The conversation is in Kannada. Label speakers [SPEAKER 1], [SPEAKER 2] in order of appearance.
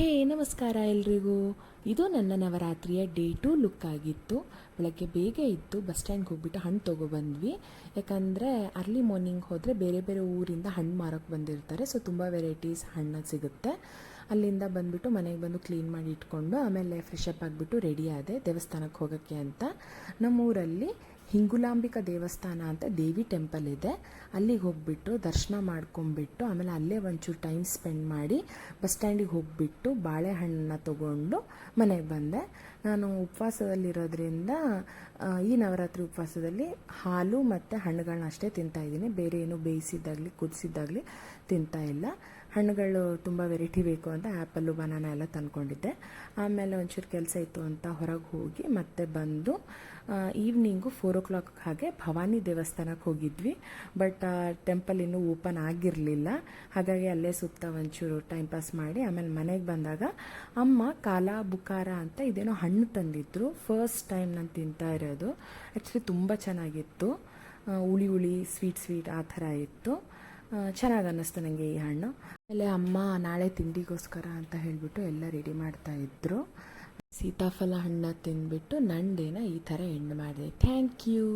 [SPEAKER 1] ಹೇ, ನಮಸ್ಕಾರ ಎಲ್ರಿಗೂ. ಇದು ನನ್ನ ನವರಾತ್ರಿಯ ಡೇ ಟು ಲುಕ್ ಆಗಿತ್ತು. ಬೆಳಗ್ಗೆ ಬೇಗ ಇತ್ತು ಬಸ್ ಸ್ಟ್ಯಾಂಡ್ಗೆ ಹೋಗ್ಬಿಟ್ಟು ಹಣ್ಣು ತೊಗೊಬಂದ್ವಿ ಯಾಕಂದರೆ ಅರ್ಲಿ ಮಾರ್ನಿಂಗ್ ಹೋದರೆ ಬೇರೆ ಬೇರೆ ಊರಿಂದ ಹಣ್ಣು ಮಾರೋಕ್ಕೆ ಬಂದಿರ್ತಾರೆ. ಸೊ, ತುಂಬ ವೆರೈಟೀಸ್ ಹಣ್ಣು ಸಿಗುತ್ತೆ. ಅಲ್ಲಿಂದ ಬಂದುಬಿಟ್ಟು ಮನೆಗೆ ಬಂದು ಕ್ಲೀನ್ ಮಾಡಿ ಇಟ್ಕೊಂಡು ಆಮೇಲೆ ಫ್ರೆಶ್ ಅಪ್ ಆಗಿಬಿಟ್ಟು ರೆಡಿ ಆದೆ ದೇವಸ್ಥಾನಕ್ಕೆ ಹೋಗೋಕ್ಕೆ ಅಂತ. ನಮ್ಮೂರಲ್ಲಿ ಹಿಂಗುಲಾಂಬಿಕಾ ದೇವಸ್ಥಾನ ಅಂತ ದೇವಿ ಟೆಂಪಲ್ ಇದೆ. ಅಲ್ಲಿಗೆ ಹೋಗ್ಬಿಟ್ಟು ದರ್ಶನ ಮಾಡ್ಕೊಂಬಿಟ್ಟು ಆಮೇಲೆ ಅಲ್ಲೇ ಒಂಚೂರು ಟೈಮ್ ಸ್ಪೆಂಡ್ ಮಾಡಿ ಬಸ್ ಸ್ಟ್ಯಾಂಡಿಗೆ ಹೋಗ್ಬಿಟ್ಟು ಬಾಳೆಹಣ್ಣನ್ನ ತೊಗೊಂಡು ಮನೆಗೆ ಬಂದೆ. ನಾನು ಉಪವಾಸದಲ್ಲಿರೋದ್ರಿಂದ ಈ ನವರಾತ್ರಿ ಉಪವಾಸದಲ್ಲಿ ಹಾಲು ಮತ್ತು ಹಣ್ಣುಗಳನ್ನ ಅಷ್ಟೇ ತಿಂತಾಯಿದ್ದೀನಿ ಬೇರೆ ಏನು ಬೇಯಿಸಿದ್ದಾಗಲಿ, ಕುದಿಸಿದ್ದಾಗಲಿ ತಿಂತಾ ಇಲ್ಲ. ಹಣ್ಣುಗಳು ತುಂಬ ವೆರೈಟಿ ಬೇಕು ಅಂತ ಆ್ಯಪಲ್ಲು, ಬನಾನ ಎಲ್ಲ ತಂದ್ಕೊಂಡಿದ್ದೆ. ಆಮೇಲೆ ಒಂಚೂರು ಕೆಲಸ ಇತ್ತು ಅಂತ ಹೊರಗೆ ಹೋಗಿ ಮತ್ತೆ ಬಂದು ಈವ್ನಿಂಗು ಫೋರ್ ಓ ಕ್ಲಾಕ್ ಹಾಗೆ ಭವಾನಿ ದೇವಸ್ಥಾನಕ್ಕೆ ಹೋಗಿದ್ವಿ. ಬಟ್ ಟೆಂಪಲ್ ಇನ್ನೂ ಓಪನ್ ಆಗಿರಲಿಲ್ಲ. ಹಾಗಾಗಿ ಅಲ್ಲೇ ಸುತ್ತ ಒಂಚೂರು ಟೈಮ್ ಪಾಸ್ ಮಾಡಿ ಆಮೇಲೆ ಮನೆಗೆ ಬಂದಾಗ ಅಮ್ಮ ಕಾಲ ಬುಕಾರ ಅಂತ ಇದೇನೋ ಹಣ್ಣು ತಂದಿದ್ರು. ಫಸ್ಟ್ ಟೈಮ್ ನಾನು ತಿಂತಾ ಇರೋದು. ಆ್ಯಕ್ಚುಲಿ ತುಂಬ ಚೆನ್ನಾಗಿತ್ತು. ಹುಳಿ ಹುಳಿ ಸ್ವೀಟ್ ಸ್ವೀಟ್ ಆ ಥರ ಇತ್ತು. ಚೆನ್ನಾಗಿ ಅನ್ನಿಸ್ತು ನನಗೆ ಈ ಹಣ್ಣು. ಆಮೇಲೆ ಅಮ್ಮ ನಾಳೆ ತಿಂಡಿಗೋಸ್ಕರ ಅಂತ ಹೇಳಿಬಿಟ್ಟು ಎಲ್ಲ ರೆಡಿ ಮಾಡ್ತಾ ಇದ್ರು. ಸೀತಾಫಲ ಹಣ್ಣು ತಿಂದ್ಬಿಟ್ಟು ನಂದೇನ ಈ ಥರ ಎಂಡ್ ಮಾಡಿದೆ. Thank you